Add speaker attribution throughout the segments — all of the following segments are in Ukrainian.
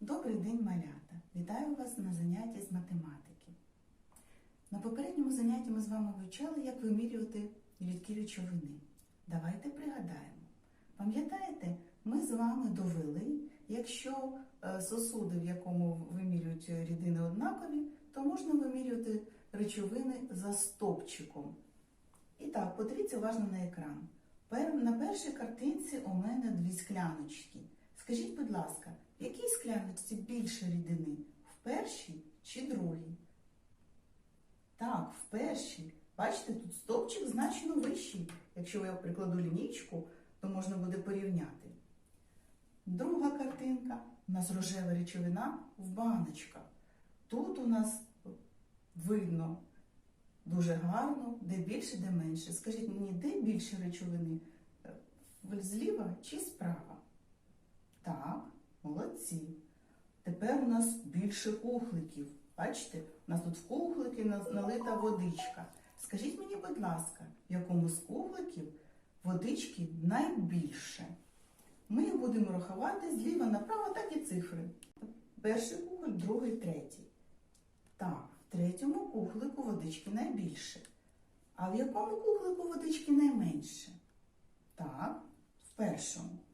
Speaker 1: Добрий день, малята! Вітаю вас на занятті з математики. На попередньому занятті ми з вами вивчали, як вимірювати рідкі речовини. Давайте пригадаємо. Пам'ятаєте, ми з вами довели, якщо е, сосуди, в якому вимірюють рідини однакові, то можна вимірювати речовини за стопчиком. І так, подивіться уважно на екран. На першій картинці у мене дві скляночки. Скажіть, будь ласка, в якій скляночці більше рідини? В першій чи другій? Так, в першій. Бачите, тут стовпчик значно вищий. Якщо я прикладу лінійку, то можна буде порівняти. Друга картинка. У нас рожева речовина в баночках. Тут у нас видно дуже гарно, де більше, де менше. Скажіть мені, де більше речовини? Е, Зліва чи справа? Так, молодці. Тепер у нас більше кухликів. Бачите, у нас тут в кухлики налита водичка. Скажіть мені, будь ласка, в якому з кухликів водички найбільше? Ми їх будемо рахувати зліва направо, так і цифри. Перший кухоль, другий, третій. Так, в третьому кухлику водички найбільше. А в якому кухлику водички найменше? Так, в першому.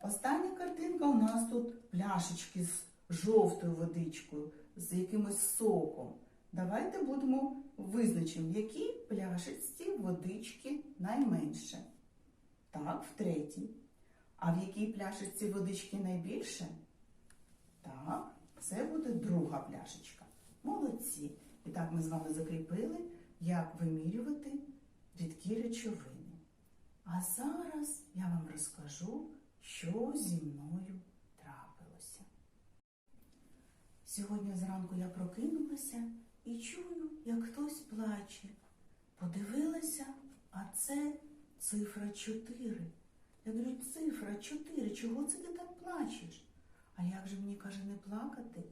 Speaker 1: Остання картинка у нас тут пляшечки з жовтою водичкою, з якимось соком. Давайте будемо визначимо, в якій пляшечці водички найменше. Так, в третій. А в якій пляшечці водички найбільше? Так, це буде друга пляшечка. Молодці. І так ми з вами закріпили, як вимірювати рідкі речовини. А зараз я вам розкажу, що зі мною трапилося. Сьогодні зранку я прокинулася і чую, як хтось плаче. Подивилася, а це цифра 4. Я говорю, цифра 4, чого це ти так плачеш? А як же мені каже не плакати?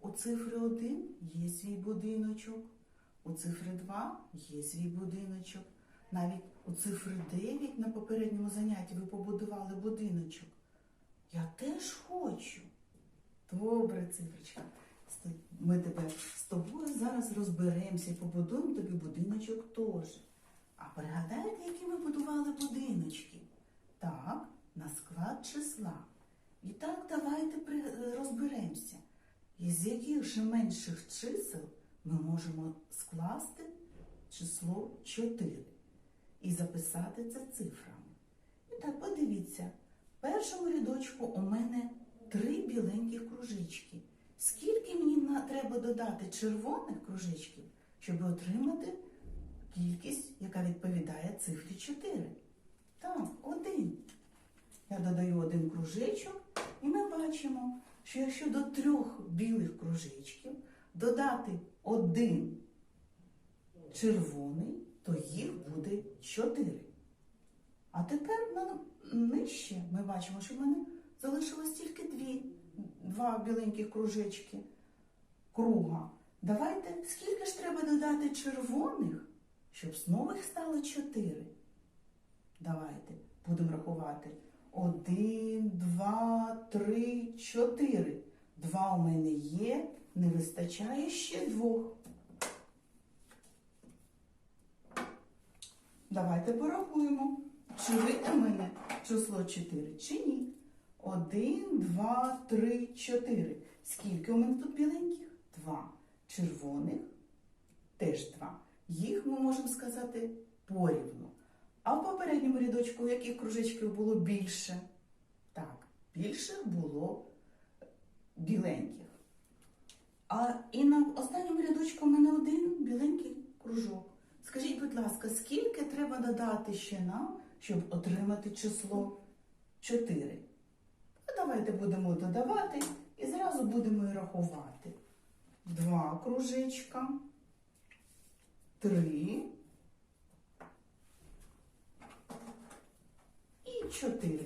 Speaker 1: У цифри 1 є свій будиночок, у цифри 2 є свій будиночок. Навіть у цифри 9 на попередньому занятті ви побудували будиночок. Я теж хочу. Добре, цифрочка. Ми тепер з тобою зараз розберемося і побудуємо тобі будиночок теж. А пригадайте, які ми будували будиночки? Так, на склад числа. І так давайте розберемося. Із яких же менших чисел ми можемо скласти число 4 і записати це цифрами. І так, подивіться, в першому рядочку у мене три біленьких кружечки. Скільки мені треба додати червоних кружечків, щоб отримати кількість, яка відповідає цифрі 4? Так, один. Я додаю один кружечок, і ми бачимо, що якщо до трьох білих кружечків додати один червоний, то їх буде чотири. А тепер на нижче ми бачимо, що в мене залишилось тільки дві, два біленьких кружечки круга. Давайте, скільки ж треба додати червоних, щоб знову їх стало чотири? Давайте будемо рахувати. Один, два, три, чотири. Два у мене є, не вистачає ще двох. Давайте порахуємо, чи вийде мене число 4, чи ні. Один, два, три, чотири. Скільки у мене тут біленьких? Два. Червоних теж два. Їх ми можемо сказати порівну. А в попередньому рядочку яких кружечків було більше? Так, більше було біленьких. А і на останньому рядочку у мене один біленький кружок. Скажіть, будь ласка, скільки треба додати ще нам, щоб отримати число 4? Ну, Давайте будемо додавати і зразу будемо і рахувати. Два кружечка, три і чотири.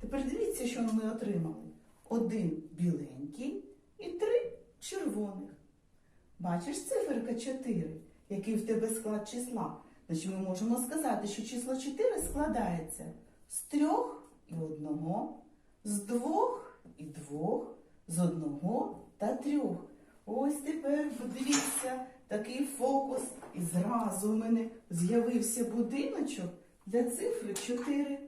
Speaker 1: Тепер дивіться, що ми отримали. Один біленький і три червоних. Бачиш циферка 4, який в тебе склад числа. Значить, ми можемо сказати, що число 4 складається з трьох і одного, з двох і двох. з одного та трьох. Ось тепер подивіться такий фокус. І зразу у мене з'явився будиночок для цифри 4.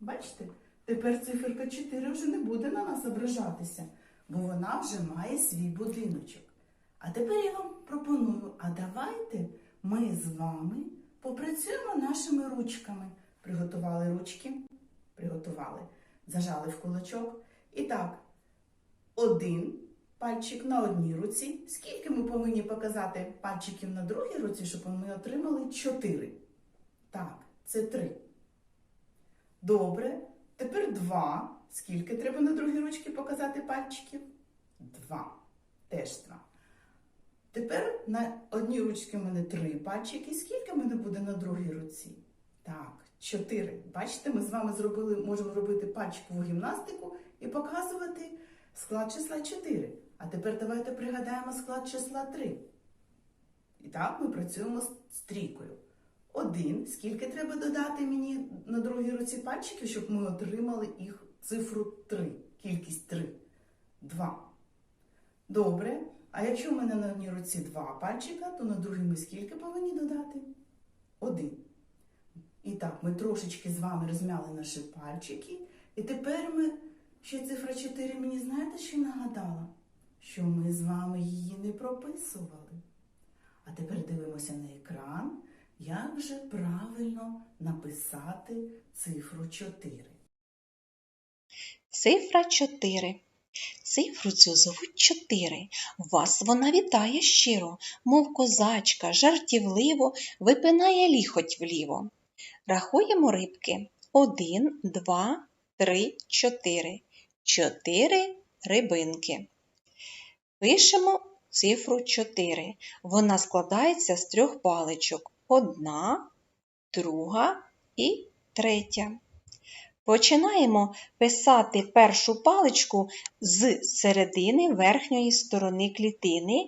Speaker 1: Бачите? Тепер циферка 4 вже не буде на нас ображатися, бо вона вже має свій будиночок. А тепер я вам пропоную, а давайте ми з вами попрацюємо нашими ручками. Приготували ручки, приготували, зажали в кулачок. І так, один пальчик на одній руці. Скільки ми повинні показати пальчиків на другій руці, щоб ми отримали чотири? Так, це три. Добре. Тепер два. Скільки треба на другій ручці показати пальчиків? Два. Теж два. Тепер на одній ручці в мене три пальчики. Скільки в мене буде на другій руці? Так, чотири. Бачите, ми з вами зробили, можемо робити пальчикову гімнастику і показувати склад числа 4. А тепер давайте пригадаємо склад числа 3. І так ми працюємо з трійкою. Один. Скільки треба додати мені на другій руці пальчиків, щоб ми отримали їх цифру 3. Кількість 3. 2. Добре. А якщо в мене на одній руці два пальчика, то на другій ми скільки повинні додати? Один. І так, ми трошечки з вами розмяли наші пальчики. І тепер ми ще цифра 4 мені знаєте, що нагадала? Що ми з вами її не прописували. А тепер дивимося на екран, як же правильно написати цифру 4.
Speaker 2: Цифра 4. Цифру цю зовуть 4. Вас вона вітає щиро, мов козачка, жартівливо випинає ліхоть вліво. Рахуємо рибки. 1, 2, 3, 4. 4 рибинки. Пишемо цифру 4. Вона складається з трьох паличок. Одна, друга і третя. Починаємо писати першу паличку з середини верхньої сторони клітини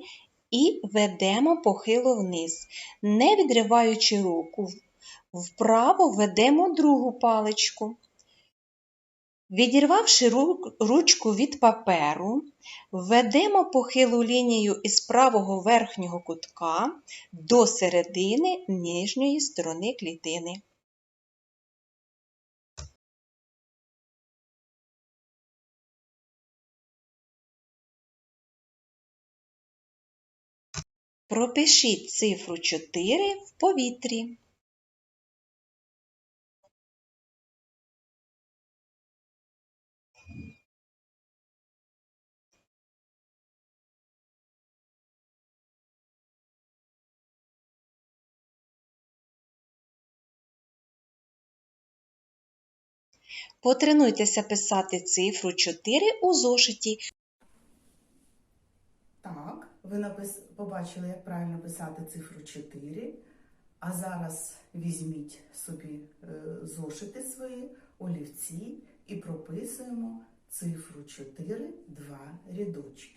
Speaker 2: і ведемо похило вниз, не відриваючи руку. Вправо ведемо другу паличку. Відірвавши ручку від паперу, ведемо похилу лінію із правого верхнього кутка до середини нижньої сторони клітини. Пропишіть цифру 4 в повітрі. Потренуйтеся писати цифру 4 у зошиті.
Speaker 1: Так, ви напис... побачили, як правильно писати цифру 4. А зараз візьміть собі е, зошити свої, олівці і прописуємо цифру 4, два рядочки.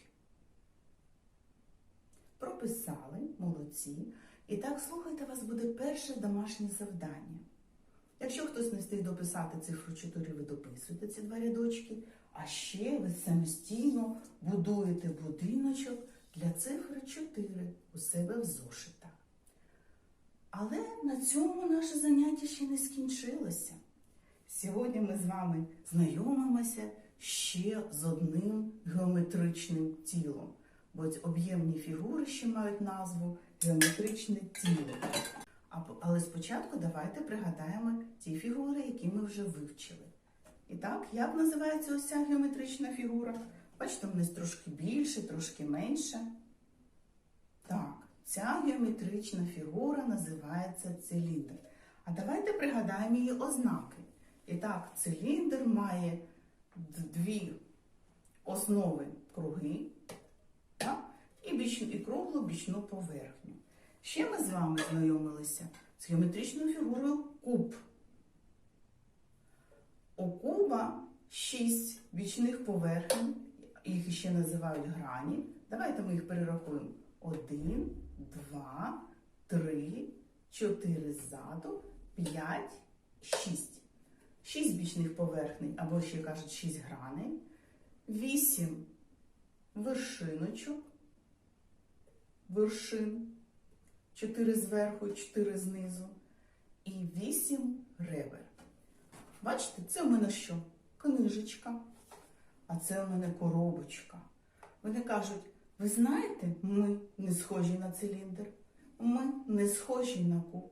Speaker 1: Прописали, молодці. І так, слухайте, у вас буде перше домашнє завдання. Якщо хтось не встиг дописати цифру 4, ви дописуєте ці два рядочки, а ще ви самостійно будуєте будиночок для цифри 4 у себе в зошитах. Але на цьому наше заняття ще не скінчилося. Сьогодні ми з вами знайомимося ще з одним геометричним тілом, бо об'ємні фігури ще мають назву геометричне тіло. Але спочатку давайте пригадаємо ті фігури, які ми вже вивчили. І так, як називається ось ця геометрична фігура? Бачите, в нас трошки більше, трошки менше. Так, ця геометрична фігура називається циліндр. А давайте пригадаємо її ознаки. І так, циліндр має дві основи круги так? і, біч, і круглу бічну поверхню. Ще ми з вами знайомилися з геометричною фігурою куб. У куба шість бічних поверхень, їх ще називають грані. Давайте ми їх перерахуємо. Один, два, три, чотири ззаду, п'ять, шість. Шість бічних поверхнень, або ще кажуть шість граней. вісім вершиночок, вершин, чотири зверху, чотири знизу, і вісім ребер. Бачите, це у мене що? Книжечка, а це у мене коробочка. Вони кажуть, ви знаєте, ми не схожі на циліндр, ми не схожі на куб,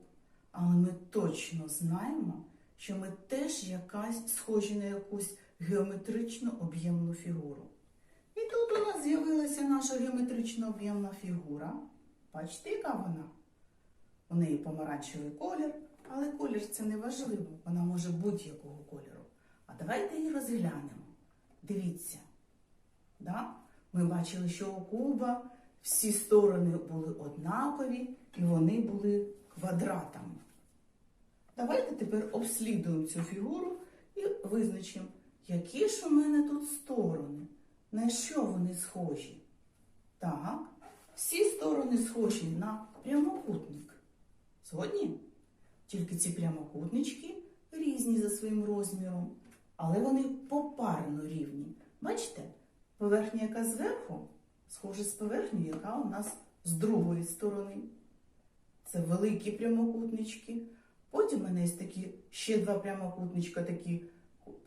Speaker 1: але ми точно знаємо, що ми теж якась схожі на якусь геометричну об'ємну фігуру. І тут у нас з'явилася наша геометрична об'ємна фігура. Бачите, яка вона? У неї помаранчевий колір, але колір це не важливо, вона може будь-якого кольору. А давайте її розглянемо. Дивіться. Да? Ми бачили, що у куба всі сторони були однакові і вони були квадратами. Давайте тепер обслідуємо цю фігуру і визначимо, які ж у мене тут сторони, на що вони схожі. Так, всі сторони схожі на прямокутник. Згодні? Тільки ці прямокутнички різні за своїм розміром, але вони попарно рівні. Бачите, поверхня, яка зверху, схожа з поверхнею, яка у нас з другої сторони. Це великі прямокутнички. Потім у мене є такі ще два прямокутничка, такі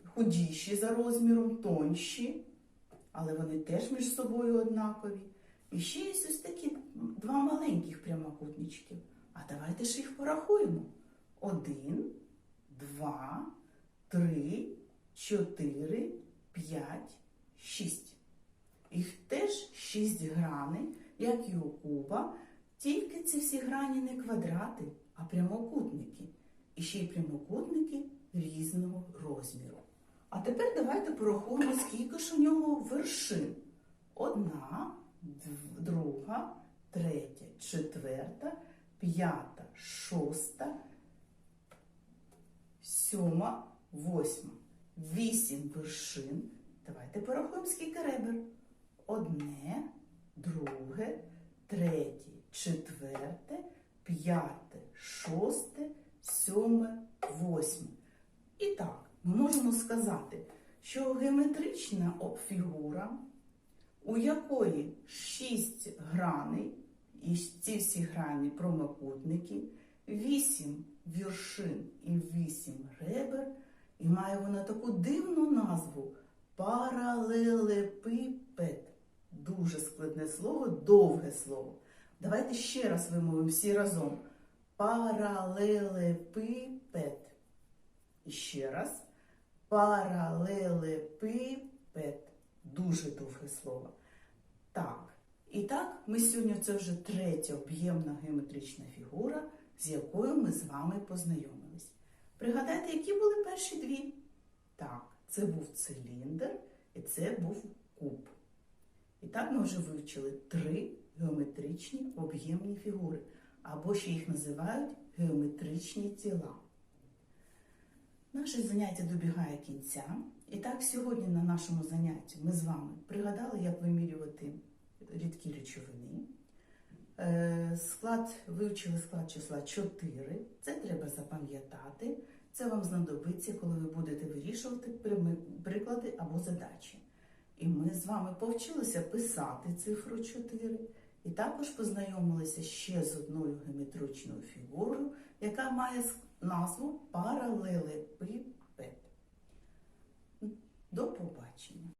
Speaker 1: худіші за розміром, тонші, але вони теж між собою однакові. І ще є ось такі два маленьких прямокутнички. А давайте ж їх порахуємо. Один, два, три, чотири, п'ять, шість. Їх теж шість граней, як і у куба, тільки ці всі грані не квадрати, а прямокутники. І ще й прямокутники різного розміру. А тепер давайте порахуємо, скільки ж у нього вершин. Одна, друга, третя, четверта, п'ята, шоста, сьома, восьма. Вісім вершин. Давайте порахуємо, скільки ребер. Одне, друге, третє, четверте, п'яте, шосте, сьоме, восьме. І так, ми можемо сказати, що геометрична фігура, у якої шість граней, і ці всі грані прямокутники, вісім віршин і вісім ребер, і має вона таку дивну назву паралелепипед. Дуже складне слово, довге слово. Давайте ще раз вимовимо всі разом. Паралелепипед. І ще раз. Паралелепипед. Дуже довге слово. Так. І так, ми сьогодні це вже третя об'ємна геометрична фігура, з якою ми з вами познайомились. Пригадайте, які були перші дві? Так, це був циліндр і це був куб. І так ми вже вивчили три геометричні об'ємні фігури, або ще їх називають геометричні тіла. Наше заняття добігає кінця. І так, сьогодні на нашому занятті ми з вами пригадали, як вимірювати рідкі речовини. Склад вивчили склад числа 4. Це треба запам'ятати. Це вам знадобиться, коли ви будете вирішувати приклади або задачі. І ми з вами повчилися писати цифру 4 і також познайомилися ще з одною геометричною фігурою, яка має назву паралелепипед. До побачення!